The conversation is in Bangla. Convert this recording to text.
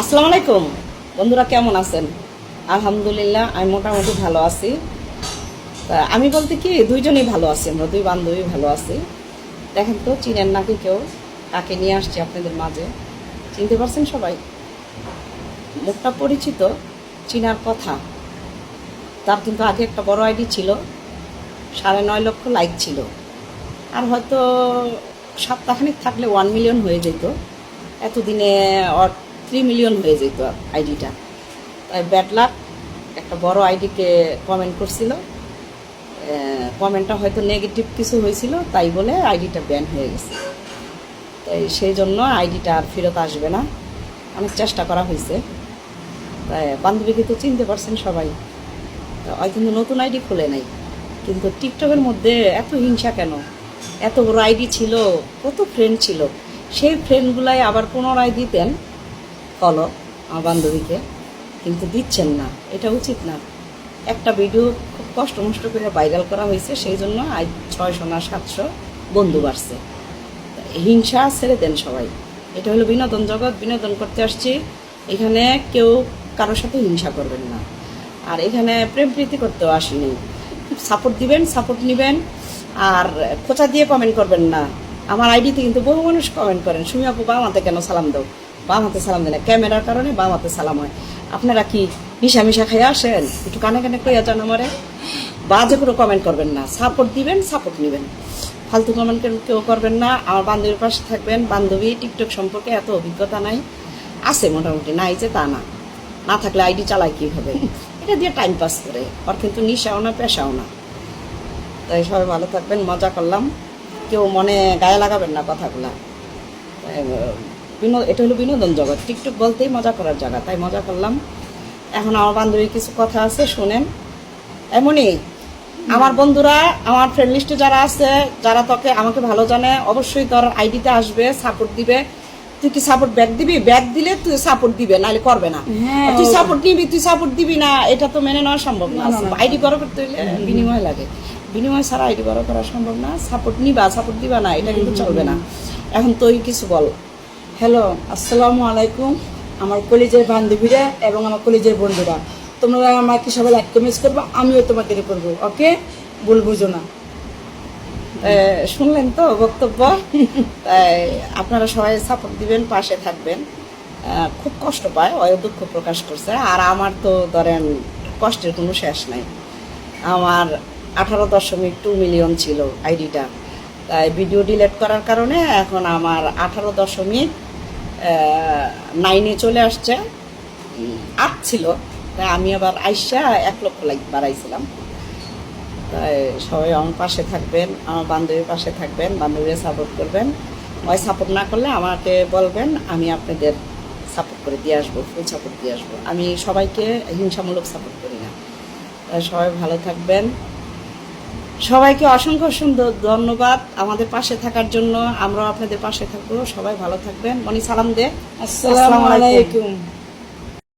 আসসালামু আলাইকুম। বন্ধুরা কেমন আছেন? আলহামদুলিল্লাহ, আমি মোটামুটি ভালো আছি। তা আমি বলতে কি, দুইজনেই ভালো আছি আমরা, দুই বান্ধবী ভালো আছি। দেখেন তো চিনেন নাকি কেউ কাকে নিয়ে আসছি আপনাদের মাঝে। চিনতে পারছেন সবাই? মুখটা পরিচিত চিনার কথা। তার কিন্তু আগে একটা বড় আইডি ছিল, সাড়ে নয় লক্ষ লাইক ছিল। আর হয়তো সপ্তাহখানিক থাকলে ওয়ান মিলিয়ন হয়ে যেত। এতদিনে থ্রি মিলিয়ন হয়ে যেত আইডিটা তাই ব্যাড লাক একটা বড় আইডিকে কমেন্ট করছিল। কমেন্টটা হয়তো নেগেটিভ কিছু হয়েছিল, তাই বলে আইডিটা ব্যান হয়ে গেছে। তাই সেই জন্য আইডিটা আর ফেরত আসবে না। অনেক চেষ্টা করা হয়েছে। তাই বান্ধবীকে তো চিনতে পারছেন সবাই। ওই কিন্তু নতুন আইডি খুলে নাই। কিন্তু টিকটকের মধ্যে এত হিংসা কেন? এত বড় আইডি ছিল, কত ফ্রেন্ড ছিল? সেই ফ্রেন্ডগুলাই আবার পুনরায় দিতেন। ফলো আমার বান্ধবীকে, কিন্তু দিচ্ছেন না। এটা উচিত না। একটা ভিডিও খুব কষ্ট মষ্ট করে ভাইরাল করা হয়েছে, সেই জন্য আজ ছয়শো না সাতশো বন্ধু বাড়ছে। হিংসা ছেড়ে দেন সবাই। এটা হলো বিনোদন জগৎ, বিনোদন করতে আসছি। এখানে কেউ কারোর সাথে হিংসা করবেন না। আর এখানে প্রেম প্রীতি করতেও আসিনি। সাপোর্ট দিবেন সাপোর্ট নেবেন, আর খোঁচা দিয়ে কমেন্ট করবেন না। আমার আইডিতে কিন্তু বহু মানুষ কমেন্ট করেন, সুমি আপু বাম হাতে কেন সালাম দাও? বাম হাতে সালাম দেন না। ক্যামেরার কারণে বাম হাতে সালাম হয়। আপনারা কি মিশা মিশা খাই আসেন? একটু কানে কানে কইয়া যান আমারে। বাজে করে কমেন্ট করবেন না। সাপোর্ট দিবেন সাপোর্ট নেবেন। ফালতু কমেন্ট কেউ করবেন না। আমার বান্ধবীর পাশে থাকবেন। বান্ধবী টিকটক সম্পর্কে এত অভিজ্ঞতা নাই। আছে মোটামুটি। নাই যে তা না। না থাকলে আইডি চালায় কীভাবে? এটা দিয়ে টাইম পাস করে। আর কিন্তু নিশাও না, পেশাও না। তাই সবাই ভালো থাকবেন। মজা করলাম। কেউ মনে গায়ে লাগাবেন না কথাগুলা। তাই, আহ, বিনো- এটা হলো বিনোদন জগৎ। টিকটক বলতেই মজা করার জায়গা তাই মজা করলাম। এখন আমার বান্ধবীর কিছু কথা আছে শোনেন। এমনই আমার বন্ধুরা আমার ফ্রেন্ড লিস্টে যারা আছে যারা তোকে আমাকে ভালো জানে অবশ্যই তোর আইডিতে আসবে সাপোর্ট দিবে। তুই কি সাপোর্ট ব্যাক দিবি? ব্যাক দিলে তুই সাপোর্ট দিবে নাহলে করবে না। হ্যাঁ, তুই সাপোর্ট নিবি তুই সাপোর্ট দিবি না এটা তো মেনে নেওয়া সম্ভব না। আইডি বড় করতে হলে বিনিময় লাগে। বিনিময় ছাড়া আইডি বড় করা সম্ভব না। সাপোর্ট নিবা সাপোর্ট দিবা না এটা কিন্তু চলবে না। এখন তুই কিছু বল। হ্যালো আসসালামু আলাইকুম, আমার কলেজের বান্ধবীরা এবং আমার কলেজের বন্ধুরা। তোমরা আমাকে সবাই লাইক কমেন্টস করব, আমিও তোমাকে করব, ওকে? ভুল বুঝো না। শুনলেন তো বক্তব্য? তাই আপনারা সবাই সাপোর্ট দিবেন, পাশে থাকবেন। খুব কষ্ট পায় অয় দুঃখ প্রকাশ করছে। আর আমার তো ধরেন, কষ্টের কোনো শেষ নাই। আমার আঠারো দশমিক টু মিলিয়ন ছিল আইডিটা। তাই ভিডিও ডিলিট করার কারণে এখন আমার আঠারো দশমিক নাইনে চলে আসছে। আট ছিল। তাই আমি আবার আইসা এক লক্ষ লাইক বাড়াইছিলাম। তাই সবাই আমার পাশে থাকবেন, আমার বান্ধবীর পাশে থাকবেন, বান্ধবীরা সাপোর্ট করবেন। ওই সাপোর্ট না করলে আমাকে বলবেন, আমি আপনাদের সাপোর্ট করে দিয়ে আসব ফুল সাপোর্ট দিয়ে আসব। আমি সবাইকে হিংসামূলক সাপোর্ট করি না। তাই সবাই ভালো থাকবেন। সবাইকে অসংখ্য সুন্দর ধন্যবাদ আমাদের পাশে থাকার জন্য। আমরাও আপনাদের পাশে থাকব। সবাই ভালো থাকবেন। মনি সালাম দে। আসসালামু আলাইকুম।